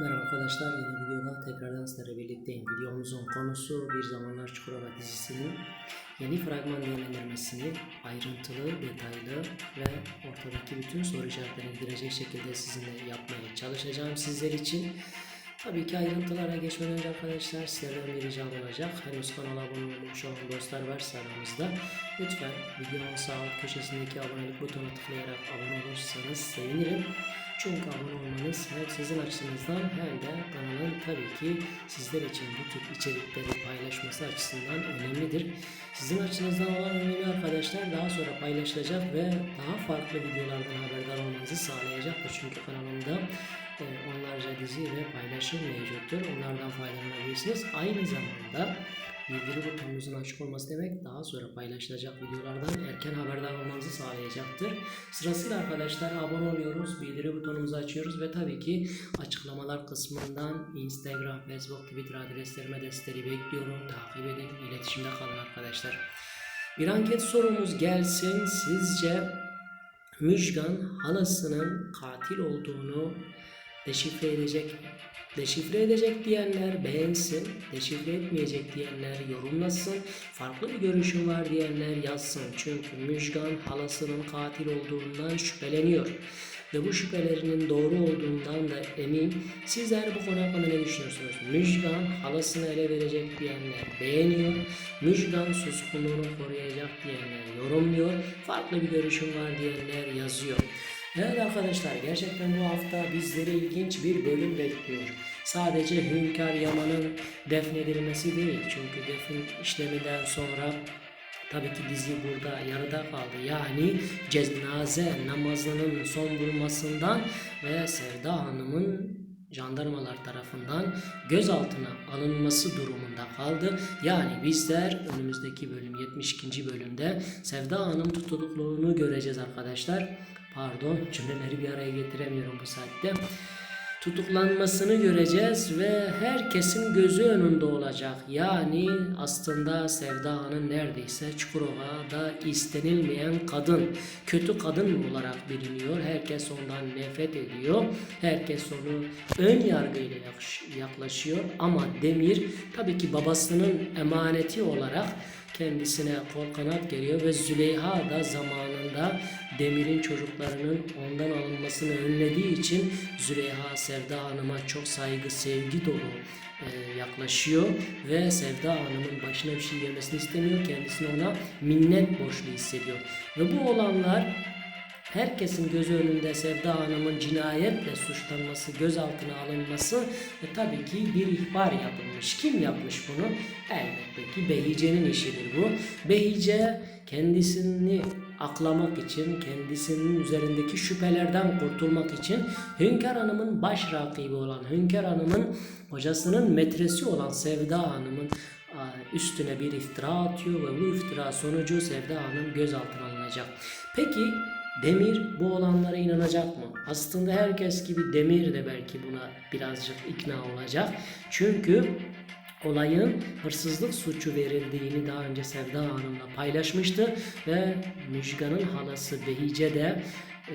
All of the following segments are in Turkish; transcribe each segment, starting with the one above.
Merhaba arkadaşlar, yeni videoda tekrardan sizlerle birlikteyim. Videomuzun konusu Bir Zamanlar Çukurova dizisinin yeni fragman değerlendirmesini ayrıntılı, detaylı ve ortadaki bütün soru işaretlerini giderecek şekilde sizinle yapmaya çalışacağım sizler için. Tabii ki ayrıntılara geçmeden önce arkadaşlar sizlerden bir ricam olacak. Henüz kanala abone olmamış olan dostlar varsa aramızda lütfen videonun sağ alt köşesindeki abonelik butonuna tıklayarak abone olursanız sevinirim. Çünkü abone olmanız hem sizin açınızdan hem de kanalın tabii ki sizler için bu tür içerikleri paylaşması açısından önemlidir. Sizin açınızdan olan önemli arkadaşlar daha sonra paylaşılacak ve daha farklı videolardan haberdar olmanızı sağlayacaktır. Çünkü kanalımda e, onlarca dizi ve paylaşım mevcuttur. Onlardan faydalanabilirsiniz. Aynı zamanda bildirim butonunuzun açık olması demek daha sonra paylaşılacak videolardan erken haberdar olmanızı sağlayacaktır. Sırasıyla arkadaşlar abone oluyoruz, bildirim butonumuzu açıyoruz ve tabii ki açıklamalar kısmından Instagram, Facebook, Twitter adreslerime desteği bekliyorum. Takip edin, iletişimde kalın arkadaşlar. Bir anket sorumuz gelsin. Sizce Müjgan halasının katil olduğunu deşifre edecek? Deşifre edecek diyenler beğensin, deşifre etmeyecek diyenler yorumlasın, farklı bir görüşüm var diyenler yazsın. Çünkü Müjgan halasının katil olduğundan şüpheleniyor. Ve bu şüphelerinin doğru olduğundan da emin. Sizler bu konu hakkında ne düşünüyorsunuz? Müjgan halasını ele verecek diyenler beğeniyor. Müjgan suskunluğunu koruyacak diyenler yorumluyor. Farklı bir görüşüm var diyenler yazıyor. Evet arkadaşlar gerçekten bu hafta bizleri ilginç bir bölüm bekliyor. Sadece Hünkar Yaman'ın defnedilmesi değil. Çünkü defin işleminden sonra Tabii ki dizi burada yarıda kaldı. Yani cenaze namazının son bulmasından ve Sevda Hanım'ın jandarmalar tarafından gözaltına alınması durumunda kaldı. Yani bizler önümüzdeki bölüm 72. bölümde Sevda Hanım tutukluluğunu göreceğiz arkadaşlar. Pardon cümleleri bir araya getiremiyorum bu saatte tutuklanmasını göreceğiz ve herkesin gözü önünde olacak. Yani aslında Sevda Hanım neredeyse Çukurova'da istenilmeyen kadın, kötü kadın olarak biliniyor. Herkes ondan nefret ediyor. Herkes onu ön yargıyla yaklaşıyor. Ama Demir tabii ki babasının emaneti olarak kendisine kol kanat geliyor ve Züleyha da zamanında Demir'in çocuklarının ondan alınmasını önlediği için Züleyha Sevda Hanım'a çok saygı, sevgi dolu e, yaklaşıyor ve Sevda Hanım'ın başına bir şey gelmesini istemiyor. Kendisini ona minnet borçlu hissediyor. Ve bu olanlar herkesin gözü önünde Sevda Hanım'ın cinayetle suçlanması, gözaltına alınması ve tabii ki bir ihbar yapılmış. Kim yapmış bunu? Elbette ki Behice'nin işidir bu. Behice kendisini aklamak için, kendisinin üzerindeki şüphelerden kurtulmak için Hünkar Hanım'ın baş rakibi olan, Hünkar Hanım'ın hocasının metresi olan Sevda Hanım'ın üstüne bir iftira atıyor ve bu iftira sonucu Sevda Hanım gözaltına alınacak. Peki Demir bu olanlara inanacak mı? Aslında herkes gibi Demir de belki buna birazcık ikna olacak. Çünkü olayın hırsızlık suçu verildiğini daha önce Sevda Hanım'la paylaşmıştı ve Müjgan'ın halası Behice de e,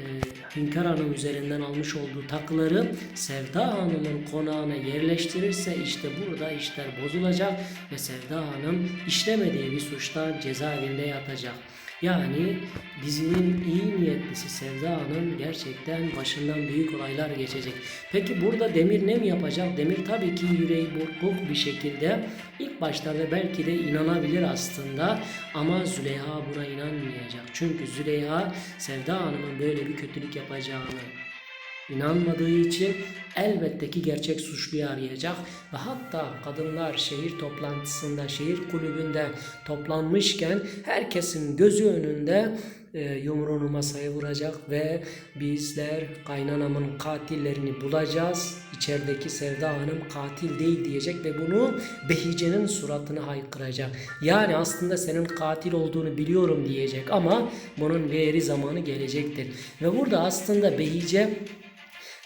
Hünkar Hanım üzerinden almış olduğu takıları Sevda Hanım'ın konağına yerleştirirse işte burada işler bozulacak ve Sevda Hanım işlemediği bir suçtan cezaevinde yatacak. Yani dizinin iyi niyetlisi Sevda Hanım gerçekten başından büyük olaylar geçecek. Peki burada Demir ne mi yapacak? Demir tabii ki yüreği burkuk bir şekilde ilk başlarda belki de inanabilir aslında ama Züleyha buna inanmayacak. Çünkü Züleyha Sevda Hanım'ın böyle bir kötülük yapacağını inanmadığı için elbette ki gerçek suçluyu arayacak ve hatta kadınlar şehir toplantısında, şehir kulübünde toplanmışken herkesin gözü önünde e, yumruğunu masaya vuracak ve bizler kaynanamın katillerini bulacağız. İçerideki Sevda Hanım katil değil diyecek ve bunu Behice'nin suratına haykıracak. Yani aslında senin katil olduğunu biliyorum diyecek ama bunun veri zamanı gelecektir. Ve burada aslında Behice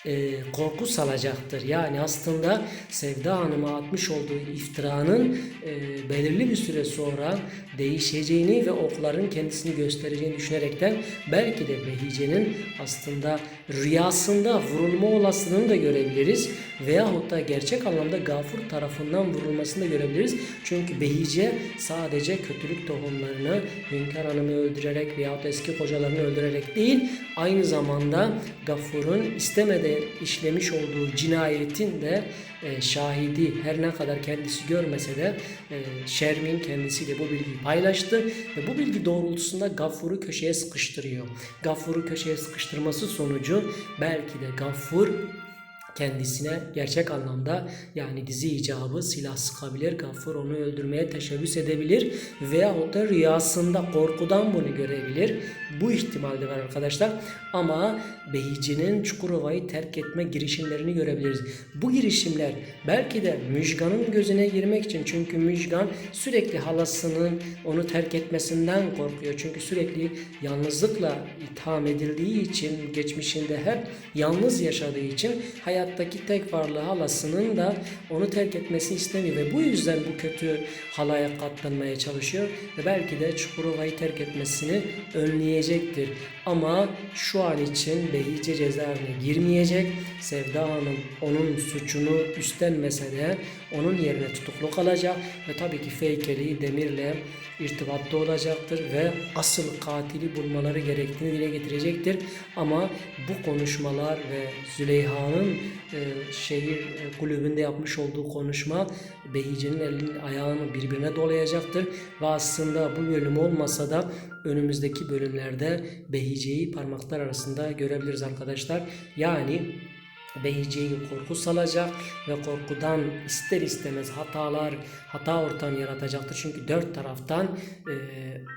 e, korku salacaktır. Yani aslında Sevda Hanım'a atmış olduğu iftiranın e, belirli bir süre sonra değişeceğini ve okların kendisini göstereceğini düşünerekten belki de Behice'nin aslında rüyasında vurulma olasılığını da görebiliriz. Veyahut da gerçek anlamda Gafur tarafından vurulmasını da görebiliriz. Çünkü Behice sadece kötülük tohumlarını Hünkar Hanım'ı öldürerek veyahut eski kocalarını öldürerek değil, aynı zamanda Gafur'un istemeden işlemiş olduğu cinayetin de e, şahidi her ne kadar kendisi görmese de e, Şermin kendisiyle bu bilgiyi paylaştı ve bu bilgi doğrultusunda Gaffur'u köşeye sıkıştırıyor. Gaffur'u köşeye sıkıştırması sonucu belki de Gaffur kendisine gerçek anlamda yani dizi icabı silah sıkabilir, Gaffur onu öldürmeye teşebbüs edebilir veyahut da rüyasında korkudan bunu görebilir. Bu ihtimal de var arkadaşlar. Ama Beyici'nin Çukurova'yı terk etme girişimlerini görebiliriz. Bu girişimler belki de Müjgan'ın gözüne girmek için çünkü Müjgan sürekli halasının onu terk etmesinden korkuyor. Çünkü sürekli yalnızlıkla itham edildiği için geçmişinde hep yalnız yaşadığı için hayattaki tek varlığı halasının da onu terk etmesini istemiyor ve bu yüzden bu kötü halaya katlanmaya çalışıyor ve belki de Çukurova'yı terk etmesini önleyecektir. Ama şu an için Behice cezaevine girmeyecek. Sevda Hanım onun suçunu üstlenmese de onun yerine tutuklu kalacak ve tabii ki Feykeli Demir'le irtibatta olacaktır ve asıl katili bulmaları gerektiğini dile getirecektir. Ama bu konuşmalar ve Züleyha'nın e, şehir e, kulübünde yapmış olduğu konuşma Behice'nin elinin ayağını birbirine dolayacaktır ve aslında bu bölüm olmasa da önümüzdeki bölümlerde Behice'yi parmaklar arasında görebiliriz arkadaşlar. Yani Beyci'yi korku salacak ve korkudan ister istemez hatalar, hata ortamı yaratacaktır. Çünkü dört taraftan e,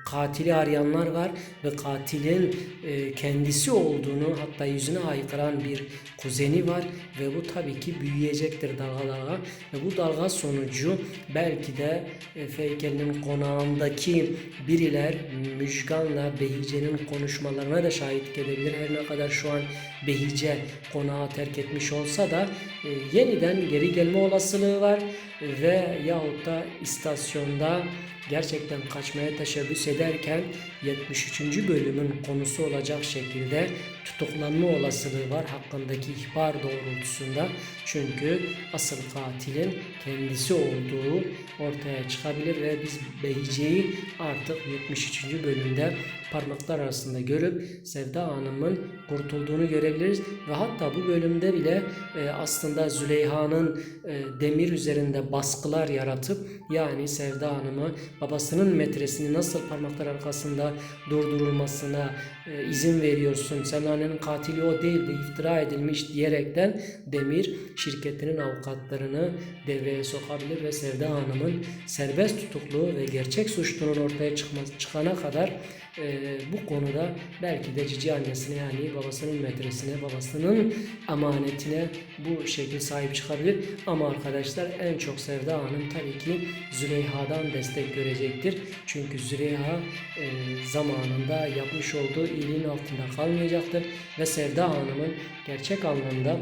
katili arayanlar var ve katilin e, kendisi olduğunu hatta yüzüne haykıran bir kuzeni var ve bu tabii ki büyüyecektir dalga dalga ve bu dalga sonucu belki de e, Feykel'in konağındaki biriler Müjgan'la Behice'nin konuşmalarına da şahitlik edebilir. Her ne kadar şu an Behice konağı terk etmiş olsa da e, yeniden geri gelme olasılığı var ve yahut da istasyonda gerçekten kaçmaya teşebbüs ederken 73. bölümün konusu olacak şekilde tutuklanma olasılığı var hakkındaki ihbar doğrultusunda. Çünkü asıl katilin kendisi olduğu ortaya çıkabilir ve biz Behice'yi artık 73. bölümde parmaklar arasında görüp Sevda Hanım'ın kurtulduğunu görebiliriz ve hatta bu bölümde bile e, aslında Züleyha'nın e, demir üzerinde baskılar yaratıp yani Sevda Hanım'ı babasının metresini nasıl parmaklar arkasında durdurulmasına e, izin veriyorsun. Sen annenin katili o değil bu iftira edilmiş diyerekten Demir şirketinin avukatlarını devreye sokabilir ve Sevda Hanım'ın serbest tutukluğu ve gerçek suçlunun ortaya çıkması, çıkana kadar e, bu konuda belki de cici annesine yani babasının metresine, babasının amanetine bu şekil sahip çıkabilir. Ama arkadaşlar en çok Sevda Hanım tabii ki Züleyha'dan destek görecektir. Çünkü Züleyha e, zamanında yapmış olduğu iyiliğin altında kalmayacaktır ve Sevda Hanım'ın gerçek anlamda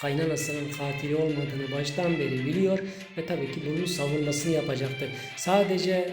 kaynanasının katili olmadığını baştan beri biliyor ve tabii ki bunun savunmasını yapacaktır. Sadece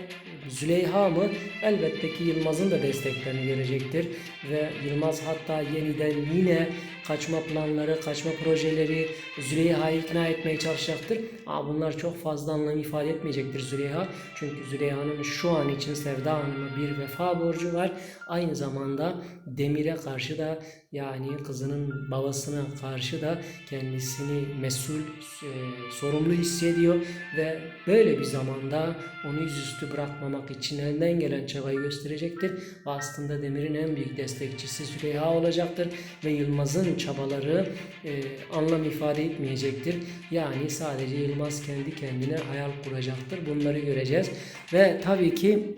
Züleyha mı? Elbette ki Yılmaz'ın da desteklerini görecektir ve Yılmaz hatta yeniden yine kaçma planları, kaçma projeleri Züleyha'yı ikna etmeye çalışacaktır. Ama bunlar çok fazla anlam ifade etmeyecektir Züleyha. Çünkü Züleyha'nın şu an için Sevda Hanım'a bir vefa borcu var. Aynı zamanda Demir'e karşı da yani kızının babasına karşı da kendisini mesul, e, sorumlu hissediyor ve böyle bir zamanda onu yüzüstü bırakmamak için elinden gelen çabayı gösterecektir. Ve aslında Demir'in en büyük destekçisi Züleyha olacaktır ve Yılmaz'ın çabaları e, anlam ifade etmeyecektir. Yani sadece Yılmaz kendi kendine hayal kuracaktır. Bunları göreceğiz ve tabii ki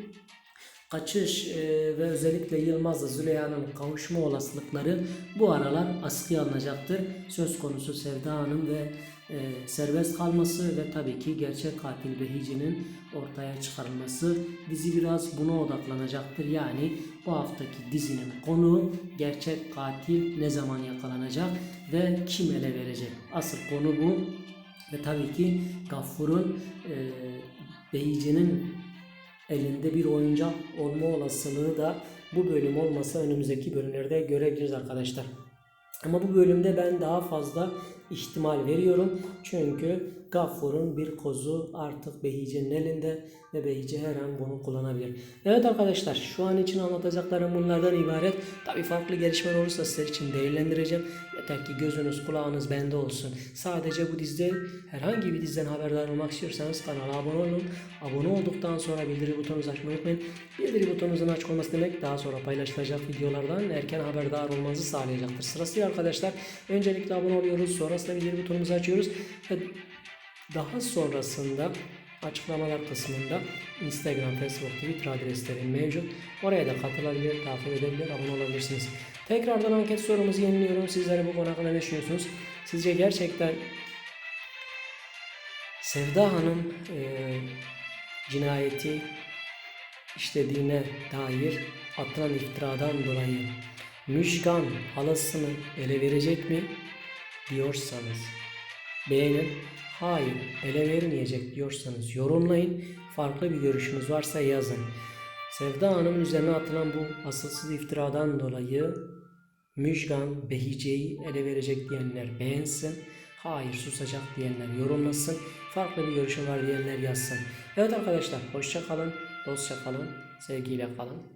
kaçış e, ve özellikle Yılmaz'la Züleyha'nın kavuşma olasılıkları bu aralar askıya alınacaktır. Söz konusu Sevda Hanım ve e, serbest kalması ve tabii ki gerçek katil Behici'nin ortaya çıkarılması dizi biraz buna odaklanacaktır. Yani bu haftaki dizinin konu gerçek katil ne zaman yakalanacak ve kim ele verecek? Asıl konu bu. Ve tabii ki Gaffur'un e, Behici'nin elinde bir oyuncak olma olasılığı da bu bölüm olmasa önümüzdeki bölümlerde görebiliriz arkadaşlar. Ama bu bölümde ben daha fazla ihtimal veriyorum. Çünkü Gaffur'un bir kozu artık Behici'nin elinde ve Behici her an bunu kullanabilir. Evet arkadaşlar şu an için anlatacaklarım bunlardan ibaret. Tabi farklı gelişmeler olursa sizler için değerlendireceğim. Yeter ki gözünüz kulağınız bende olsun. Sadece bu dizide herhangi bir diziden haberdar olmak istiyorsanız kanala abone olun. Abone olduktan sonra bildiri butonunuzu açmayı unutmayın. Bildiri butonunuzun açık olması demek daha sonra paylaşılacak videolardan erken haberdar olmanızı sağlayacaktır. Sırasıyla arkadaşlar öncelikle abone oluyoruz. Sonrasında bildiri butonumuzu açıyoruz. Ve daha sonrasında açıklamalar kısmında Instagram, Facebook, Twitter adreslerim mevcut. Oraya da katılabilir, takip edebilir, abone olabilirsiniz. Tekrardan anket sorumuzu yeniliyorum. Sizlere bu konu hakkında ne düşünüyorsunuz? Sizce gerçekten Sevda Hanım e, cinayeti işlediğine dair atılan iftiradan dolayı Müjgan halasını ele verecek mi diyorsanız beğenin. Hayır ele vermeyecek diyorsanız yorumlayın. Farklı bir görüşünüz varsa yazın. Sevda Hanım'ın üzerine atılan bu asılsız iftiradan dolayı Müjgan Behice'yi ele verecek diyenler beğensin. Hayır susacak diyenler yorumlasın. Farklı bir görüşü var diyenler yazsın. Evet arkadaşlar hoşça kalın, dostça kalın, sevgiyle kalın.